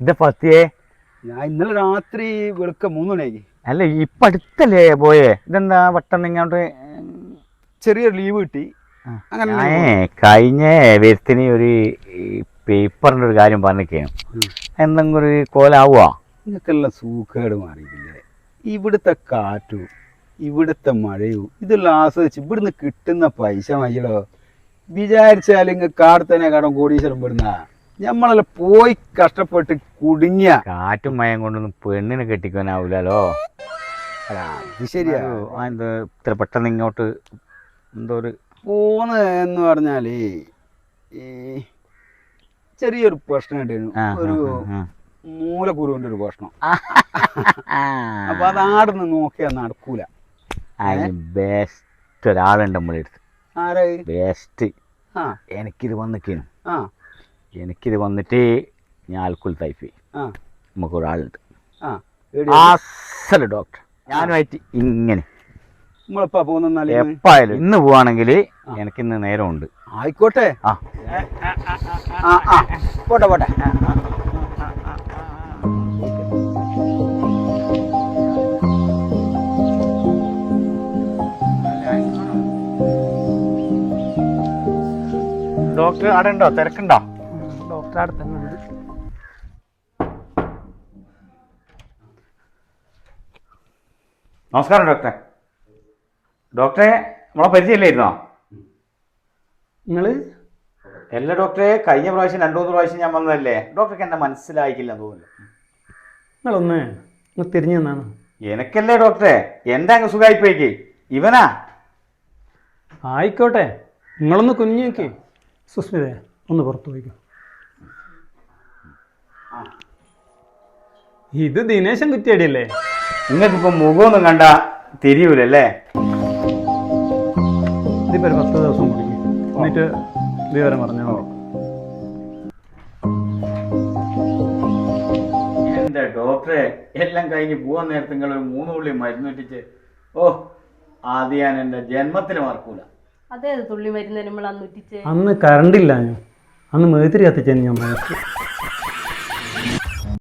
ഇത് പത്തിയേ ഞാൻ ഇന്നലെ രാത്രി വെളുക്ക മൂന്ന് മണിയായി അല്ല ഇപ്പൊ അടുത്തല്ലേ പോയേ? ഇതെന്താ പെട്ടെന്ന് ഇങ്ങോട്ട് ചെറിയൊരു ലീവ് കിട്ടി. അങ്ങനെ കഴിഞ്ഞ വരുത്തിന് ഒരു പേപ്പറിന്റെ ഒരു കാര്യം പറഞ്ഞിരിക്കുകയാണ്. എന്തെങ്കിലും ഒരു കോലാവുക നിങ്ങൾക്കെല്ലാം സൂക്കേട് മാറിയിട്ടില്ലേ? ഇവിടുത്തെ കാറ്റു ഇവിടുത്തെ മഴയും ഇതെല്ലാം ആസ്വദിച്ച് ഇവിടുന്ന് കിട്ടുന്ന പൈസ മയ്യടോ വിചാരിച്ചാൽ നിങ്ങൾക്ക് കാടത്തന്നെ കടം കോടീശ്വരം പെടുന്ന നമ്മളെല്ലാം പോയി കഷ്ടപ്പെട്ട് കുടുങ്ങിയ കാറ്റും മയം കൊണ്ടൊന്നും പെണ്ണിനെ കെട്ടിക്കാനാവൂലോ അത് ശരിയാ. എന്ത് ഇത്ര പെട്ടെന്ന് ഇങ്ങോട്ട് എന്തോ ഒരു പോന്ന് എന്ന് പറഞ്ഞാൽ ഈ ചെറിയൊരു പ്രശ്നം ഉണ്ടായിരുന്നു. ഒരു മൂലക്കുരുവിന്റെ ഒരു പ്രശ്നം. അപ്പൊ അത് ആടുന്ന് നോക്കിയാ നടക്കൂല. ബെസ്റ്റ് ഒരാളുണ്ട് നമ്മളെ അടുത്ത്. ആരാ? ബെസ്റ്റ് ആ. എനിക്കിത് വന്നിക്കുന്നു ആ. എനിക്കിത് വന്നിട്ട് ഞാൻ അൽക്കുൽ തൈഫി. ആ. നമുക്ക് ഒരാളുണ്ട് അസൽ ഡോക്ടർ. ഞാനുമായിട്ട് ഇങ്ങനെ. എപ്പായാലും ഇന്ന് പോവാണെങ്കിൽ എനിക്ക് ഇന്ന് നേരമുണ്ട്. ആയിക്കോട്ടെ. ആ ആ ആ. പോട്ടെ പോട്ടെ. ഡോക്ടർ അവിടെ ഉണ്ടോ? തിരക്കുണ്ടോ? അവിടെ തന്നെ ഉണ്ട് നമസ്കാരം ഡോക്ടറെ. ഡോക്ടറെ നമ്മളെ പരിചയമില്ലായിരുന്നോ? നിങ്ങൾ എല്ലാ ഡോക്ടറെ കഴിഞ്ഞ പ്രാവശ്യം രണ്ടു മൂന്ന് പ്രാവശ്യം ഞാൻ വന്നതല്ലേ? ഡോക്ടർക്ക് എന്നെ മനസ്സിലായിക്കില്ല തോന്നുന്നു. നിങ്ങളൊന്ന് ഒന്ന് തിരിഞ്ഞു നിന്നാണ്. എനിക്കല്ലേ ഡോക്ടറെ? എന്റെ അങ്ങ് സുഖമായി പോയിക്ക് ഇവനാ? ആയിക്കോട്ടെ. നിങ്ങളൊന്ന് കുഞ്ഞു നോക്കി സുസ്മിതേ ഒന്ന് പുറത്തു പോയിക്കോ. ഇത് ദിനേശൻ കുറ്റിയടിയല്ലേ? നിങ്ങൾക്കിപ്പോ മുഖമൊന്നും കണ്ട തിരിയൂലല്ലേ? ഇതിപ്പോ ഒരു പത്ത് ദിവസം കുടിക്കും എന്നിട്ട് വിവരം പറഞ്ഞോ എന്താ എന്റെ ഡോക്ടറെ? എല്ലാം കഴിഞ്ഞ് പോവാൻ നേരത്തെ നിങ്ങൾ ഒരു മൂന്ന് പുള്ളി മരുന്ന് വെച്ചിട്ട് ഓ അത് ഞാൻ എന്റെ ജന്മത്തിന് മറക്കൂല. അതേത് തുള്ളി മരുന്ന് നമ്മൾ അന്ന് ഉറ്റിച്ച് അന്ന് കറണ്ട് ഞാൻ അന്ന് മേത്തിരി കത്തിച്ചു ഞാൻ മനസ്സിൽ